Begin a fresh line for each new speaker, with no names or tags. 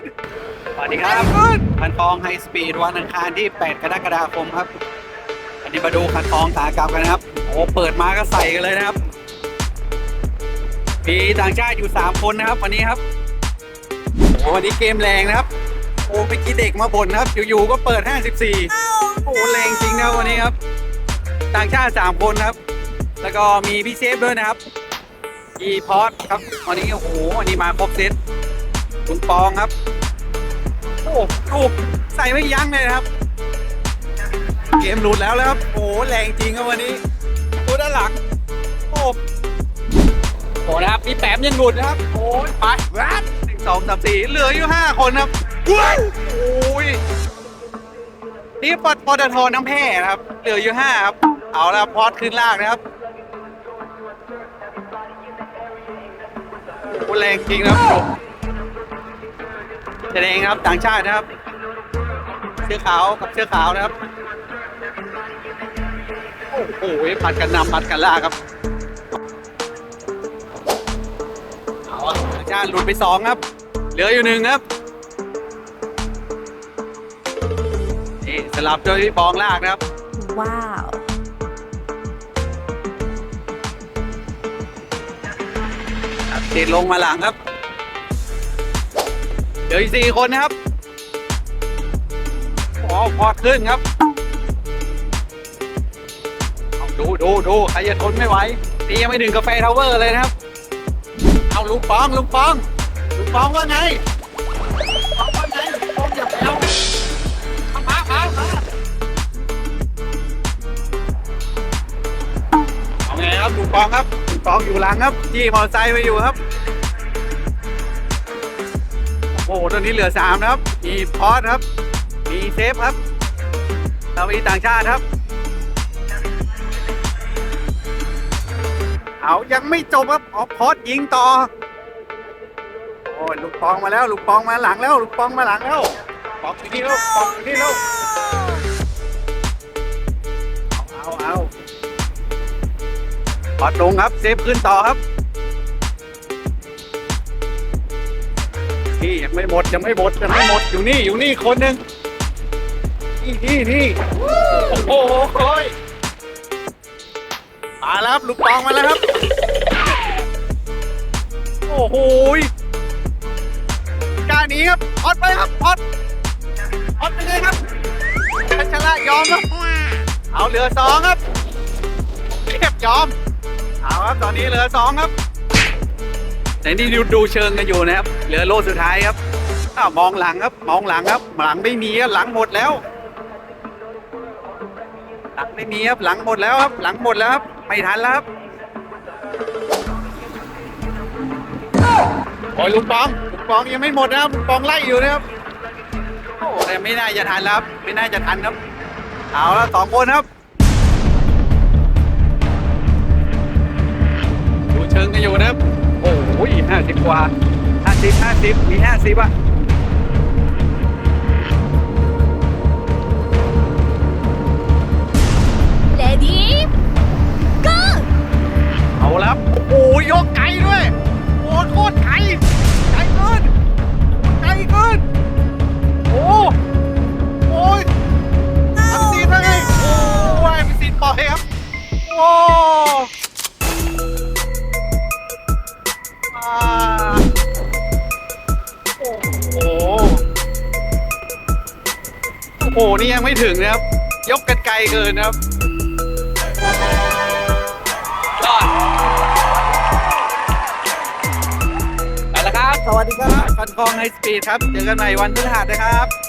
นสวัสดีครับคันทองไฮสปีดวันอังคารที่ 8 กรกฎาคมครับวันนี้มาดูคันทองขากลับกันนะครับโอ้เปิดมาก็ใส่กันเลยนะครับมีต่างชาติอยู่ 3 คนนะครับ วันนี้ครับโอ้วันนี้เกมแรงนะครับโอ้เมื่อกี้เด็กมาบ่นนะครับ อยู่ๆก็เปิด 54โอ้แรงจริงนะครับวันนี้ครับ ต่างชาติ 3 คนครับ แล้วก็มีพี่เซฟด้วยนะครับอีพอดครับวันนี้โอ้โหวันนี้มาครบเซต คุณปองครับ โอ้ดูใส่ไม่ยั้งเลยนะครับ เกมหลุดแล้วแล้วครับ โอ้โหแรงจริงครับวันนี้ดูด้านหลัง โอ้โหนะครับมีแปมยังหลุดนะครับ โอ้ยไปแวบหนึ่งสองสามสี่เหลืออยู่ห้าคนครับว้ายโอ้ยนี่ปตปตทน้ำแพร่นะครับ เหลืออยู่ห้าครับ เอาละพอดขึ้นล่ากนะครับโอ้แรงจริงนะครับ แสดงครับต่างชาตินะครับ เสื้อขาวกับเสื้อขาวนะครับ โอ้โหผัดกันนำผัดกันล่ากครับเอาอะต่างชาติหลุดไปสองครับ เหลืออยู่หนึ่งครับนี่สลับโดยพี่ปองลากนะครับ
Wow.
ติดลงมาหลังครับ เดี๋ยวอีกสี่คนนะครับอ๋อพอขึ้นครับเอาดูดูดูใครจะทนไม่ไหวนี่ยังไม่ถึงกาแฟทาวเวอร์เลยนะครับ เอาลุงปองลุงปองลุงปองว่าไงลุงปองว่าไงลุงปองอย่าไปเอเอามามามาเอาไงครับลุงปองครับลุงปองอยู่หลังครับจี้มอเตอร์ไซค์ไปอยู่ครับ โอ้โหตอนนี้เหลือสามนะครับ มีพอสครับ มีเซฟครับแล้วมีต่างชาติครับ เอายังไม่จบครับอ๋อพอสยิงต่อ โอ้ยลูกปองมาแล้ว ลูกปองมาหลังแล้ว ลูกปองมาหลังแล้วปองอยู่นี่แล้วปองอยู่นี่แล้วเอาเอาเอาพอสลงครับ เซฟขึ้นต่อครับ นี่ยังไม่หมดยังไม่หมดยังไม่หมดอยู่นี่อยู่นี่คนหนึ่งนี่นี่นี่โอ้โหโอ้ยมาแล้วครับลูกปองมาแล้วครับ โอ้โหยกล้าหนี้ครับออดไปครับออดออดไปเลยครับชัชละยอมครับ เอาเหลือสองครับเรียบยอมเอาครับตอนนี้เหลือสองครับ ในนี่ดูดูเชิงกันอยู่นะครับ เหลือโลสุดท้ายครับอ้าวมองหลังครับ มองหลังครับ หลังไม่มีครับหลังหมดแล้ว หลังไม่มีครับหลังหมดแล้วครับ หลังหมดแล้วครับไม่ทันแล้วครับโอ้ยลุงปองลุงปองยังไม่หมดนะครับลุงปองไล่อยู่นะครับโอ้แต่ไม่น่าจะทันแล้วครับไม่น่าจะทันครับ เอาแล้วสองคนครับ สิบกว่าห้าสิบห้าสิบมีห้าสิบอะ
Ready? Go!
เอาแล้วครับโอ้โหยกไกลด้วยโอ้โคตรไกลไกลเกินไกลเกินโอ้โอ้ยทำซีนได้ไงโอ้ยมีซีนปล่อยครับโอ้อ่ โอ้โหนี่ยังไม่ถึงนะครับ ยกกันไกลเกินนะครับยอดไปแล้วครับ สวัสดีครับฟันคองไฮสปีดครับ เจอกันใหม่วันพฤหัสนะครับ